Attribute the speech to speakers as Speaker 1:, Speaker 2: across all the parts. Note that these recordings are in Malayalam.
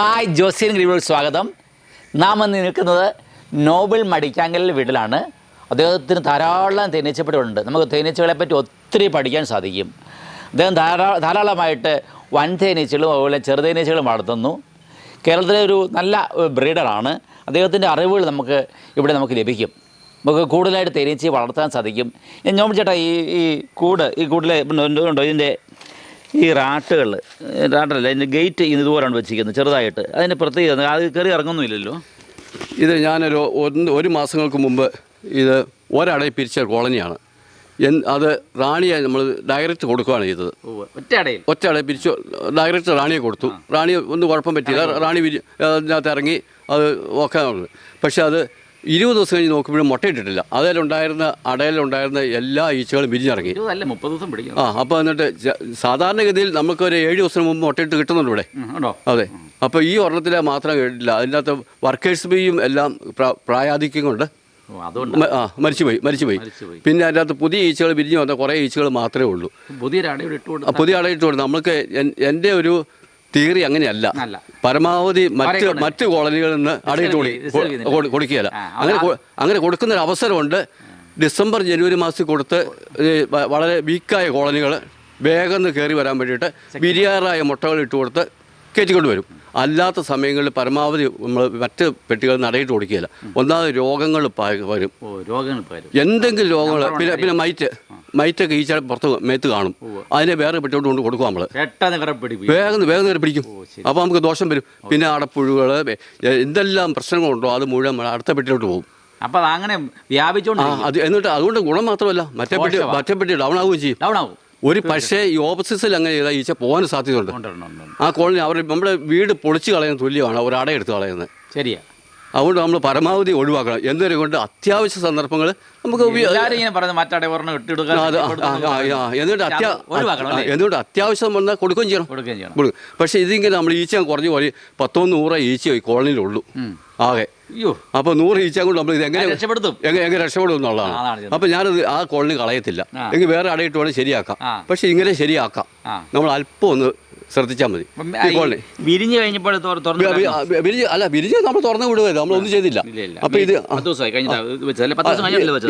Speaker 1: ഹായ് ജോസിയൻ ഗ്രീവിൽ സ്വാഗതം. നാം ഇന്ന് നിൽക്കുന്നത് നോബൽ മടിക്കാങ്കലിന്റെ വീട്ടിലാണ്. അദ്ദേഹത്തിന് ധാരാളം തേനീച്ചപ്പെട്ടുണ്ട് നമുക്ക് തേനീച്ചകളെ പറ്റി ഒത്തിരി പഠിക്കാൻ സാധിക്കും. അദ്ദേഹം ധാരാ ധാരാളമായിട്ട് വൻ തേനീച്ചകളും അതുപോലെ ചെറുതേനീച്ചകളും വളർത്തുന്നു. കേരളത്തിലെ ഒരു നല്ല ബ്രീഡറാണ്. അദ്ദേഹത്തിന്റെ അറിവുകൾ നമുക്ക് ഇവിടെ നമുക്ക് ലഭിക്കും. നമുക്ക് കൂടുതലായിട്ട് തേനീച്ചയെ വളർത്താൻ സാധിക്കും. ഞാൻ ചേട്ടാ ഈ ഈ കൂട് ഈ കൂട്ടിലെ ഉണ്ടോ ഇതിന്റെ ഈ റാട്ടുകൾ റാട്ടല്ല അതിന്റെ ഗേറ്റ് ഇതുപോലാണ് വെച്ചിരിക്കുന്നത് ചെറുതായിട്ട്. അതിന് പ്രത്യേകത അത് കയറി ഇറങ്ങുന്നില്ലല്ലോ?
Speaker 2: ഇത് ഞാനൊരു ഒന്ന് ഒരു മാസങ്ങൾക്ക് മുമ്പ് ഇത് ഒരടയിൽ പിരിച്ച കോളനിയാണ്. എൻ അത് റാണിയെ നമ്മൾ ഡയറക്റ്റ് കൊടുക്കുകയാണ് ചെയ്തത്.
Speaker 1: ഒറ്റ അടയിൽ
Speaker 2: ഒറ്റ അടയിൽ പിരിച്ചു ഡയറക്റ്റ് റാണിയെ കൊടുത്തു. റാണി ഒന്നും കുഴപ്പം പറ്റിയില്ല. റാണി അതിനകത്ത് ഇറങ്ങി അത് ഓക്കെ പക്ഷേ അത് ഇരുപത് ദിവസം കഴിഞ്ഞ് നോക്കുമ്പോഴും മുട്ടയിട്ടിട്ടില്ല അതിലുണ്ടായിരുന്ന അടയിലുണ്ടായിരുന്ന എല്ലാ ഈച്ചകളും വിരിഞ്ഞിറങ്ങി.
Speaker 1: അല്ല മുപ്പത് ദിവസം പിടിക്കും.
Speaker 2: ആ അപ്പോൾ എന്നിട്ട് സാധാരണഗതിയിൽ സാധാരണഗതിയിൽ നമുക്കൊരു ഏഴ് ദിവസം മുമ്പ് മുട്ടയിട്ട് കിട്ടുന്നുണ്ട് ഇവിടെ. അതെ. അപ്പോൾ ഈ ഒരെണ്ണത്തിലെ മാത്രം കേട്ടില്ല അതിനകത്ത് വർക്കേഴ്സ് ബീയും എല്ലാം പ്രാ- പ്രായാധിക്യം കൊണ്ട് ആ മരിച്ചുപോയി മരിച്ചുപോയി. പിന്നെ അതിനകത്ത് പുതിയ ഈച്ചകൾ വിരിഞ്ഞു വന്ന കുറേ ഈച്ചകൾ മാത്രമേ ഉള്ളൂ.
Speaker 1: പുതിയ
Speaker 2: പുതിയ അടയിട്ട് കൊടുത്തു നമുക്ക് എന്റെ ഒരു തിയറി അങ്ങനെയല്ല. പരമാവധി മറ്റ്? മറ്റ് കോളനികളിൽ നിന്ന് അടയിട്ട് കൊടുക്കുകയില്ല. അങ്ങനെ അങ്ങനെ കൊടുക്കുന്ന ഒരു അവസരമുണ്ട്. ഡിസംബർ ജനുവരി മാസത്തിൽ കൊടുത്ത് വളരെ വീക്കായ കോളനികൾ വേഗം കയറി വരാൻ വേണ്ടിയിട്ട് ബിരിയാറായ മുട്ടകൾ ഇട്ട് കൊടുത്ത് കയറ്റിക്കൊണ്ട് വരും അല്ലാത്ത സമയങ്ങളിൽ പരമാവധി നമ്മൾ മറ്റ് പെട്ടികൾ നടയിട്ട് കൊടുക്കുകയില്ല. ഒന്നാമത് രോഗങ്ങൾ വരും.
Speaker 1: രോഗങ്ങൾ വരും.
Speaker 2: എന്തെങ്കിലും രോഗങ്ങൾ പിന്നെ പിന്നെ മൈറ്റ്. മൈറ്റൊക്കെ ഈച്ച പുറത്ത് മേത്ത് കാണും. അതിനെ വേറെ പെട്ടോട്ട് കൊണ്ട് കൊടുക്കും നമ്മൾ. വേഗം വേഗം നേരെ പിടിക്കും. അപ്പോൾ നമുക്ക് ദോഷം വരും. പിന്നെ അടപ്പുഴുകൾ എന്തെല്ലാം പ്രശ്നങ്ങളുണ്ടോ അത് മുഴുവൻ അടുത്ത പെട്ടിലോട്ട് പോകും.
Speaker 1: അപ്പോൾ അങ്ങനെ
Speaker 2: അത് എന്നിട്ട് അതുകൊണ്ട് ഗുണം മാത്രമല്ല. മറ്റേ പെട്ടി മറ്റേ പെട്ടി ഡൗൺ ആവുകയും ചെയ്യും.
Speaker 1: ഡൗൺ ആവും.
Speaker 2: ഒരു പക്ഷേ ഈ ഓഫീസിൽ അങ്ങനെ ചെയ്താൽ ഈച്ച പോകാൻ സാധ്യതയുണ്ട്. ആ കോളനി അവർ നമ്മുടെ വീട് പൊളിച്ച് കളയുന്ന തുല്യമാണ്. ഒരു അടയെടുത്ത് കളയുന്നത്.
Speaker 1: ശരിയാ.
Speaker 2: അതുകൊണ്ട് നമ്മൾ പരമാവധി ഒഴിവാക്കണം. എന്നതിനെ കൊണ്ട് അത്യാവശ്യ സന്ദർഭങ്ങൾ നമുക്ക് എന്നിട്ട്? എന്നിട്ട് അത്യാവശ്യം വന്നാൽ കൊടുക്കുകയും ചെയ്യണം. കൊടുക്കും പക്ഷേ ഇതിങ്ങനെ നമ്മൾ ഈച്ച കുറഞ്ഞു പോയി. പത്തോ നൂറോ ഈച്ച ഈ കോളനിയിലുള്ളൂ ആകെ.
Speaker 1: അയ്യോ.
Speaker 2: അപ്പോൾ നൂറ് ഈച്ച കൊണ്ട് നമ്മൾ ഇത് എങ്ങനെ
Speaker 1: രക്ഷപ്പെടും രക്ഷപ്പെടുത്തും.
Speaker 2: എങ്ങനെ എങ്ങനെ രക്ഷപ്പെടും എന്നുള്ളതാണ്.
Speaker 1: അപ്പൊ
Speaker 2: അപ്പോൾ ഞാനത് ആ കോളനി കളയത്തില്ല. എങ്കിൽ വേറെ അടയിട്ട് വേണം ശരിയാക്കാം. പക്ഷേ ഇങ്ങനെ ശരിയാക്കാം. നമ്മൾ അല്പം ഒന്ന് ശ്രദ്ധിച്ചാൽ മതി.
Speaker 1: വിരിഞ്ഞ് കഴിഞ്ഞപ്പോൾ
Speaker 2: വിരിഞ്ഞ് അല്ല വിരിഞ്ഞ് നമ്മൾ തുറന്നു വിടുകയല്ല നമ്മളൊന്നും ചെയ്തില്ല.
Speaker 1: ഇല്ല ഇല്ല
Speaker 2: അപ്പോൾ ഇത്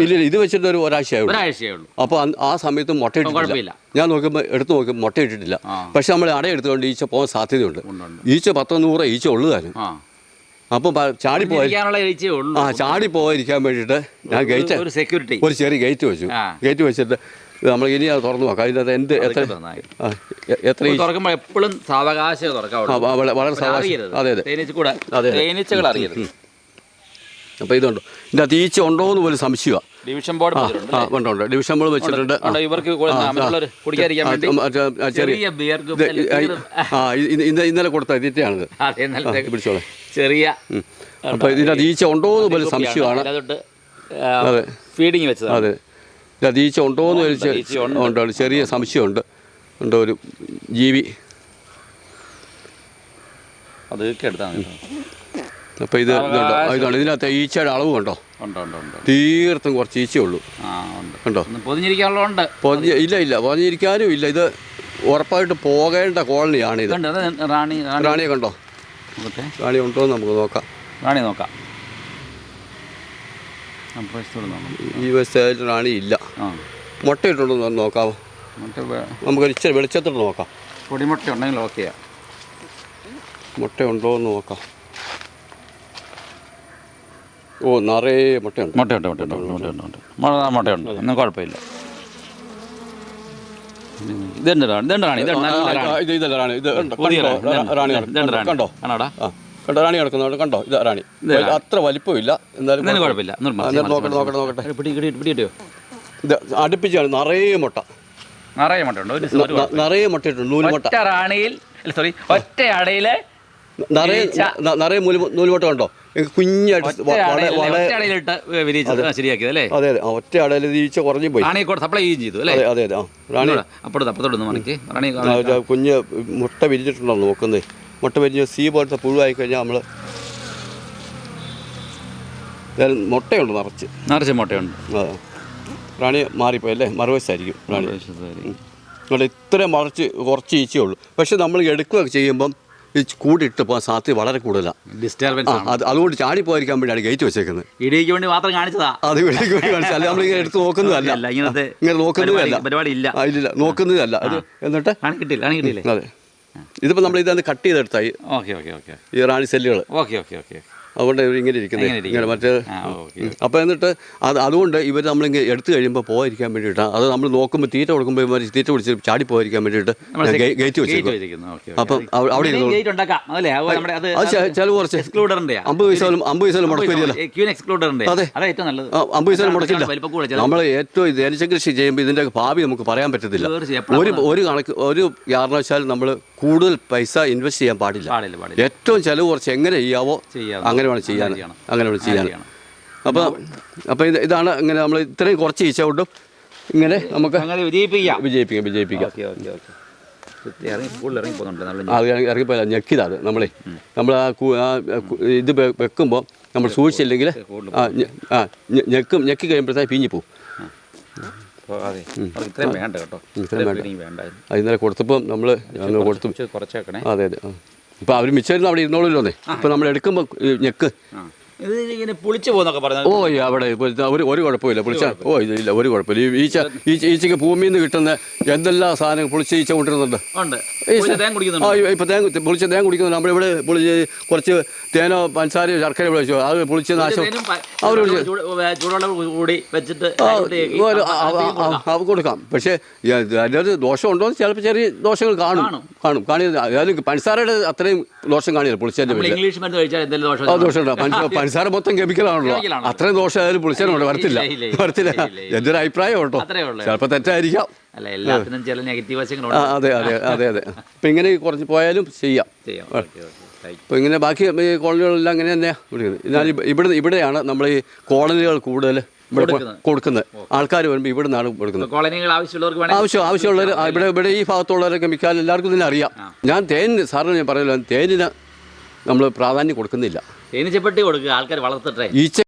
Speaker 2: ഇല്ല ഇത് വെച്ചിട്ട് ഒരു ഒരാഴ്ചയായുള്ളൂ. അപ്പൊ ആ സമയത്ത് മുട്ട ഇട്ടിട്ടില്ല. ഞാൻ നോക്കുമ്പോൾ എടുത്തു നോക്കുമ്പോൾ മുട്ട ഇട്ടിട്ടില്ല. പക്ഷെ നമ്മൾ അട എടുത്തുകൊണ്ട് ഈച്ച പോകാൻ സാധ്യതയുണ്ട്. ഈച്ച പത്തോ നൂറോ ഈച്ച ഉള്ളതാനും
Speaker 1: ആ.
Speaker 2: അപ്പം
Speaker 1: ഇരിച്ചേ ഉള്ളൂ.
Speaker 2: ആ ചാടി പോകാതിരിക്കാൻ വേണ്ടിയിട്ട് ഞാൻ ഗേറ്റ്
Speaker 1: ഒരു സെക്യൂരിറ്റി
Speaker 2: ഒരു ചെറിയ ഗേറ്റ് വെച്ചു. ഗേറ്റ് വെച്ചിട്ട് നമ്മൾ ഇനി അത് തുറന്നു നോക്കാം. അതിനകത്ത് എന്ത് എത്ര ആ, എ- എത്ര ഈച്ച
Speaker 1: തുറക്കുമ്പോൾ എപ്പോഴും സാവകാശം
Speaker 2: ആ,
Speaker 1: തുറക്കാവുള്ളൂ
Speaker 2: വ- വളരെ സാവകാശം.
Speaker 1: അറിയരുത്.
Speaker 2: അതെ അതെ.
Speaker 1: തേനീച്ച കൂടെ
Speaker 2: അതെ.
Speaker 1: തേനീച്ചകൾ അറിയരുത്.
Speaker 2: അപ്പോൾ ഇതുണ്ട്? ഇതിന്റെ അകത്ത് ഈച്ച ഉണ്ടോ എന്ന് പോലും സംശയമാണ്
Speaker 1: ഡിവിഷൻ ബോർഡ് വെച്ചിട്ടുണ്ട്
Speaker 2: ആ ഉണ്ട് ഉണ്ട്. ഡിവിഷൻ ബോൾ വെച്ചിട്ടുണ്ട്. ആ.
Speaker 1: ഇവർക്ക്
Speaker 2: ആ, ആ.
Speaker 1: മറ്റുള്ളവർ കുടിക്കാതിരിക്കാൻ
Speaker 2: ആ,
Speaker 1: വേണ്ടി
Speaker 2: ആ, ആ, ആ, ചെറിയ
Speaker 1: ചെറിയ ബിയർ
Speaker 2: ഇത് ഈ- ആ ഇന്ന- ഇന്നലെ കൊടുത്ത ഇതിന്റെയാണിത്
Speaker 1: അതെ നല്ല
Speaker 2: പിടിച്ചോളെ.
Speaker 1: ചെറിയ
Speaker 2: അപ്പോൾ ഇതിനകത്ത് ഈച്ച ഉണ്ടോ എന്ന് പോലും സംശയമാണ്.
Speaker 1: അതിലോട്ട്
Speaker 2: അതെ.
Speaker 1: ഫീഡിങ് വെച്ചതാണ്.
Speaker 2: അതെ. ഇതിനകത്ത് ഈച്ച ഉണ്ടോ എന്ന് ചോദിച്ചാൽ
Speaker 1: ഉണ്ട്.
Speaker 2: ചെറിയ സംശയമുണ്ട്. ഉണ്ട് ഒരു ജീവി.
Speaker 1: അത് എടുത്താണ്
Speaker 2: അപ്പോൾ ഇത് ഇതുണ്ടോ? ഇതാണ് ഇതിനകത്ത് ഈച്ചയുടെ അളവ് കണ്ടോ? തീർത്തും കുറച്ച്
Speaker 1: ഈച്ചയുള്ളൂ. ഉണ്ടോ. പൊതിഞ്ഞിരിക്കാനുള്ളതുണ്ട്
Speaker 2: പൊതിഞ്ഞ് ഇല്ല ഇല്ല. പൊതിഞ്ഞിരിക്കാനും ഇല്ല. ഇത് ഉറപ്പായിട്ട് പോകേണ്ട കോളനിയാണ് ഇത്
Speaker 1: റാണി റാണി
Speaker 2: റാണിയെ കണ്ടോ? റാണി ഉണ്ടോ എന്ന് നമുക്ക് നോക്കാം.
Speaker 1: റാണി നോക്കാം.
Speaker 2: ഈ റാണി ഇല്ല. മുട്ട ഇട്ടുണ്ടോ നോക്കാമോ
Speaker 1: വേ-
Speaker 2: നമുക്കൊരു ഇച്ചിരി വെളിച്ചത്തോട്ട് നോക്കാം.
Speaker 1: പൊടിമുട്ട ഉണ്ടെങ്കിൽ ഓക്കെയാ
Speaker 2: മുട്ടയുണ്ടോ എന്ന് നോക്കാം. ഓ നിറയെ മുട്ടയുണ്ട്.
Speaker 1: മുട്ടയുണ്ട് മുട്ടയുണ്ട് മുട്ടയുണ്ട് മുട്ടയുണ്ട് മുട്ട മുട്ടയുണ്ട് ഒന്നും കുഴപ്പമില്ല. ഇതെന്താണ് റാണി? ഇതെന്താണ് റാണി?
Speaker 2: ആ,
Speaker 1: റാണി
Speaker 2: ഇത് ഇതല്ല റാണി. ഇത് കണ്ടോ? കണ്ടോ?
Speaker 1: റാണി, കിടക്കുന്നു
Speaker 2: കണ്ടോ? ഇത് റാണി. അത്ര വലിപ്പമില്ല. എന്നാലും
Speaker 1: കുഴപ്പമില്ല.
Speaker 2: നോക്കട്ടെ നോക്കട്ടെ നോക്കട്ടെ. ഇത് അടുപ്പിച്ചാണ്. നിറയെ മുട്ട.
Speaker 1: നിറയെ
Speaker 2: ന- നിറയെ മുട്ടയിട്ടുണ്ട്. നൂലുമുട്ട
Speaker 1: റാണിയിൽ സോറി ഒറ്റ അടയിൽ
Speaker 2: നിറയെ നിറയെ നൂൽ നൂലുമുട്ട കണ്ടോ? കുഞ്ഞായിട്ട് അതെ. അതെ ഒറ്റ അടയിൽ കുറഞ്ഞു പോയി.
Speaker 1: സപ്ലൈ ചെയ്തു
Speaker 2: അതെ അതെ റാണി
Speaker 1: മണിക്ക് റാണി
Speaker 2: കുഞ്ഞ് മുട്ട വിരിച്ചിട്ടുണ്ടോ നോക്കുന്നേ? മുട്ട വിരിഞ്ഞ് സീ പോലത്തെ പുഴുവായി കഴിഞ്ഞാൽ നമ്മൾ മുട്ടയുണ്ട് നിറച്ച്.
Speaker 1: നിറച്ച് മുട്ടയുണ്ട്.
Speaker 2: റാണി മാറിപ്പോയി അല്ലേ? മറുവശായിരിക്കും റാണി ഇവിടെ ഇത്രയും മറിച്ച് കുറച്ച് ഈച്ചേ ഉള്ളൂ. പക്ഷെ നമ്മൾ എടുക്കുകയൊക്കെ ചെയ്യുമ്പം ഈ കൂടിട്ട് പോകാൻ സാധ്യത വളരെ കൂടുതലാണ്
Speaker 1: ഡിസ്റ്റർബൻസ്
Speaker 2: അത് അതുകൊണ്ട് ചാടി പോയിരിക്കാൻ വേണ്ടിയാണ് ഗേറ്റ് വെച്ചേക്കുന്നത്.
Speaker 1: ഇടിക്ക് വേണ്ടി മാത്രം കാണിച്ചതാ.
Speaker 2: അത് വെളിക്ക് വേണ്ടി കാണിച്ചത്. അല്ല നമ്മളിങ്ങനെ എടുത്ത് നോക്കുന്നതല്ല. ഇങ്ങനെ നോക്കുന്നതല്ല.
Speaker 1: പരിപാടി- ഇല്ല.
Speaker 2: ഇല്ല നോക്കുന്നതല്ല. അത് എന്നിട്ട്?
Speaker 1: കാണിക്കിട്ടില്ല കാണിക്കിട്ടില്ലേ?
Speaker 2: അതെ. ഇതിപ്പോൾ നമ്മൾ ഇതാണ് കട്ട് ചെയ്തെടുത്തായി
Speaker 1: ഓക്കെ ഓക്കെ ഓക്കെ
Speaker 2: ഈ റാണി സെല്ലുകൾ
Speaker 1: ഓക്കെ ഓക്കെ ഓക്കെ
Speaker 2: അതുകൊണ്ട് ഇവർ ഇങ്ങനെ ഇരിക്കുന്നത്
Speaker 1: ഇങ്ങനെ
Speaker 2: മറ്റേ
Speaker 1: അപ്പം
Speaker 2: അപ്പോൾ എന്നിട്ട് അത് അതുകൊണ്ട് ഇവർ നമ്മളിങ്ങനെ എടുത്തു കഴിയുമ്പോൾ പോകാതിരിക്കാൻ വേണ്ടിയിട്ടാണ് അത് നമ്മൾ നോക്കുമ്പോൾ തീറ്റ കൊടുക്കുമ്പോൾ ഇവർ തീറ്റ പിടിച്ച് ചാടി പോകാതിരിക്കാൻ വേണ്ടിയിട്ട് ഗേറ്റ്
Speaker 1: വെച്ചിരിക്കുന്നു
Speaker 2: അപ്പം അവിടെ
Speaker 1: അത്
Speaker 2: കുറച്ച്. അമ്പത് പൈസ അമ്പത് പൈസ
Speaker 1: മുടക്കില്ല.
Speaker 2: അതെ. അമ്പത് പൈസ മുടക്കില്ല. നമ്മൾ ഏറ്റവും ധനിച്ച കൃഷി ചെയ്യുമ്പോൾ ഇതിന്റെ ഭാവി നമുക്ക് പറയാൻ പറ്റത്തില്ല. ഒരു ഒരു കണക്ക് ഒരു കാരണവശാലും നമ്മൾ കൂടുതൽ പൈസ ഇൻവെസ്റ്റ് ചെയ്യാൻ പാടില്ല. ഏറ്റവും ചെലവ് കുറച്ച് എങ്ങനെ ചെയ്യാവോ
Speaker 1: ചെയ്യാം.
Speaker 2: അങ്ങനെ വേണം ചെയ്യാൻ
Speaker 1: അങ്ങനെ
Speaker 2: വേണം ചെയ്യാൻ അപ്പോൾ അപ്പോൾ ഇത് ഇതാണ് ഇങ്ങനെ നമ്മൾ ഇത്രയും കുറച്ച് ഈച്ച കൊണ്ടും ഇങ്ങനെ നമുക്ക്
Speaker 1: അങ്ങനെ വിജയിപ്പിക്കാം.
Speaker 2: വിജയിപ്പിക്കാം വിജയിപ്പിക്കാം. അത് ഇറങ്ങിപ്പോയാൽ ഞെക്കിതാ അത് നമ്മളെ. നമ്മൾ ആ ഇത് വെക്കുമ്പോൾ നമ്മൾ സൂക്ഷിച്ചില്ലെങ്കിൽ ആ ഞെക്കും ഞെക്കി കഴിയുമ്പോഴത്തേക്ക് പിഞ്ഞു
Speaker 1: അതെ. ഇത്രയും വേണ്ട കേട്ടോ.
Speaker 2: ഇത്രയും വേണ്ട. ഇന്നലെ കൊടുത്തപ്പോൾ നമ്മൾ കൊടുത്തു.
Speaker 1: കുറച്ച് കുറച്ചേക്കണേ.
Speaker 2: അതെ അതെ ഇപ്പോൾ അവർ മിച്ചമായിരുന്നു അവിടെ ഇരുന്നോളൂല്ലോന്നേ ഇപ്പോൾ നമ്മൾ എടുക്കുമ്പോൾ ഞെക്ക്.
Speaker 1: ഇത് ഇങ്ങനെ പുളിച്ചു പോകുന്നൊക്കെ പറഞ്ഞത്
Speaker 2: ഓ അവിടെ ഇപ്പൊ ഒരു ഒരു കുഴപ്പമില്ല. പുളിച്ച ഓ ഇതില്ല ഇല്ല ഒരു കുഴപ്പമില്ല. ഈ ഈച്ച ഈച്ച ഈച്ചയ്ക്ക് ഭൂമിയിൽ നിന്ന് കിട്ടുന്ന എന്തെല്ലാം സാധനങ്ങൾ പുളിച്ച ഈച്ച കൊണ്ടിരുന്നുണ്ട് ആ
Speaker 1: കുടിക്കുന്നുണ്ട്.
Speaker 2: ഇപ്പം തേൻ പുളിച്ച തേൻ കുടിക്കുന്നുണ്ട്. നമ്മളിവിടെ പുളിച്ച് കുറച്ച് തേനോ പഞ്ചസാരയോ ശർക്കര വിളിച്ചോ അത് പുളിച്ച് നാശം. അവർ
Speaker 1: കൂടി വെച്ചിട്ട്
Speaker 2: ആ, കൊടുക്കാം. പക്ഷേ അതിനൊരു ദോഷമുണ്ടോ എന്ന് ചിലപ്പോൾ ചെറിയ ദോഷങ്ങൾ കാണും.
Speaker 1: കാണും.
Speaker 2: കാണും. കാണി അതായത് പഞ്ചസാരയുടെ അത്രയും ദോഷം കാണില്ല പുളിച്ചതിന്റെ
Speaker 1: നമ്മൾ
Speaker 2: പേരിൽ
Speaker 1: ഇംഗ്ലീഷ് മരുന്ന് കഴിച്ചാൽ എന്തെങ്കിലും
Speaker 2: ആ
Speaker 1: ദോഷം
Speaker 2: ദോഷമുണ്ടോ? പഞ്ച- പഞ്ചസാര മൊത്തം കെമിക്കലാണല്ലോ. അത്രയും ദോഷം ആയാലും പുളിച്ചാലുണ്ട് വരത്തില്ല. വരത്തില്ല. എന്റെ ഒരു അഭിപ്രായം കേട്ടോ. ചിലപ്പോൾ തെറ്റായിരിക്കാം.
Speaker 1: അല്ല എല്ലാത്തിനും ചില നെഗറ്റീവ് വശങ്ങളുണ്ട്.
Speaker 2: അതെ അതെ അതെ അതെ. അപ്പം ഇങ്ങനെ കുറച്ച് പോയാലും ചെയ്യാം.
Speaker 1: ചെയ്യാം.
Speaker 2: അപ്പോൾ ഇങ്ങനെ ബാക്കി ഈ കോളനികളെല്ലാം അങ്ങനെ തന്നെയാണ് വിളിക്കുന്നത് എന്നാൽ ഇവിടെ ഇവിടെയാണ് നമ്മൾ ഈ കോളനികൾ കൂടുതൽ ഇവിടെ
Speaker 1: കൊടുക്കുന്നത്.
Speaker 2: ആൾക്കാർ വരുമ്പോൾ ഇവിടെ നിന്നാണ് കൊടുക്കുന്നത്.
Speaker 1: കോളനികൾ ആവശ്യമുള്ളവർക്ക്
Speaker 2: ആവശ്യം ആവശ്യമുള്ളവർ ഇവിടെ ഇവിടെ ഈ ഭാഗത്തുള്ളവരൊക്കെ മിക്കാലും എല്ലാവർക്കും തന്നെ അറിയാം. ഞാൻ തേനിന് സാറിന് ഞാൻ പറയല്ലോ തേനിന് നമ്മൾ പ്രാധാന്യം കൊടുക്കുന്നില്ല.
Speaker 1: തേനീച്ചപ്പെട്ടി കൊടുക്കുക ആൾക്കാർ വളർത്തട്ടെ.